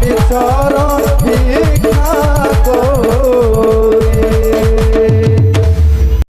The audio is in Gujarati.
મારી